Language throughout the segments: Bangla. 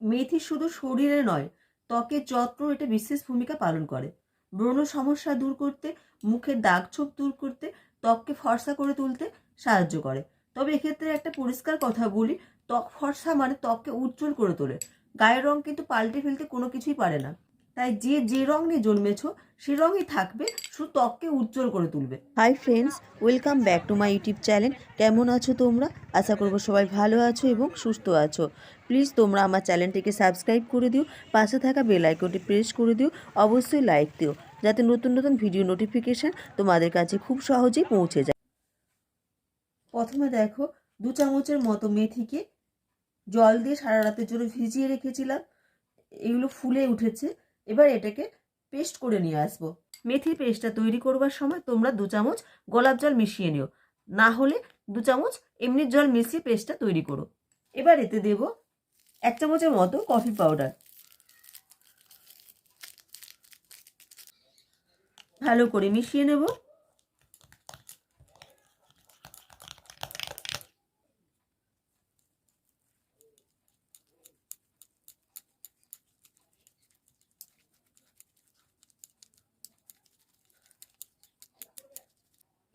মেথি শুধু শরীরে নয় ত্বকের যত্ন এটা বিশেষ ভূমিকা পালন করে। ব্রণ সমস্যা দূর করতে, মুখের দাগ ছোপ দূর করতে, ত্বককে ফর্সা করে তুলতে সাহায্য করে। তবে এক্ষেত্রে একটা পরিষ্কার কথা বলি, ত্বক ফর্সা মানে ত্বককে উজ্জ্বল করে তোলে। গায়ের রং কিন্তু পাল্টে ফেলতে কোনো কিছুই পারে না। তাই যে যে রং নিয়ে জন্মেছো সে রঙই থাকবে শুধু ত্বককে উজ্জ্বল করে তুলবে। Hi friends welcome back to my YouTube channel কেমন আছো তোমরা? আশা করব সবাই ভালো আছো এবং সুস্থ আছো। প্লিজ তোমরা আমার চ্যানেলটিকে সাবস্ক্রাইব করে দিও পাশে থাকা বেল আইকনটি প্রেস করে দিও অবশ্যই লাইক দিও যাতে নতুন নতুন ভিডিও নোটিফিকেশান তোমাদের কাছে খুব সহজেই পৌঁছে যায়। প্রথমে দেখো দু চামচের মতো মেথিকে জল দিয়ে সারা রাতের জন্য ভিজিয়ে রেখেছিলাম। এগুলো ফুলে উঠেছে। এবার এটাকে পেস্ট করে নিয়ে আসব। মেথি পেস্টটা তৈরি করবার সময় তোমরা দু চামচ গোলাপ জল মিশিয়ে নিও। না হলে দু চামচ এমনি জল মিশিয়ে পেস্টটা তৈরি করো। এবার এতে দেব এক চামচের মতো কফি পাউডার ভালো করে মিশিয়ে নেব।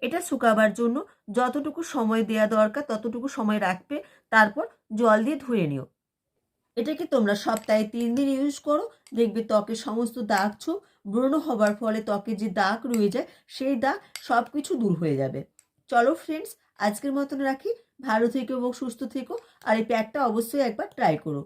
এটা শুকাবার জন্য যতটুকু সময় দেওয়া দরকার ততটুকু সময় রাখবে, তারপর জল দিয়ে ধুয়ে নিও। এটাকে তোমরা সপ্তাহে তিন দিন ইউজ করো। দেখবে ত্বকের সমস্ত দাগ ছোপ ব্রণ হবার ফলে ত্বকে যে দাগ রয়ে যায়, সেই দাগ সব কিছু দূর হয়ে যাবে। চলো ফ্রেন্ডস আজকের মতন রাখি। ভালো থেকো এবং সুস্থ থেকো। আর এই প্যাকটা অবশ্যই একবার ট্রাই করো।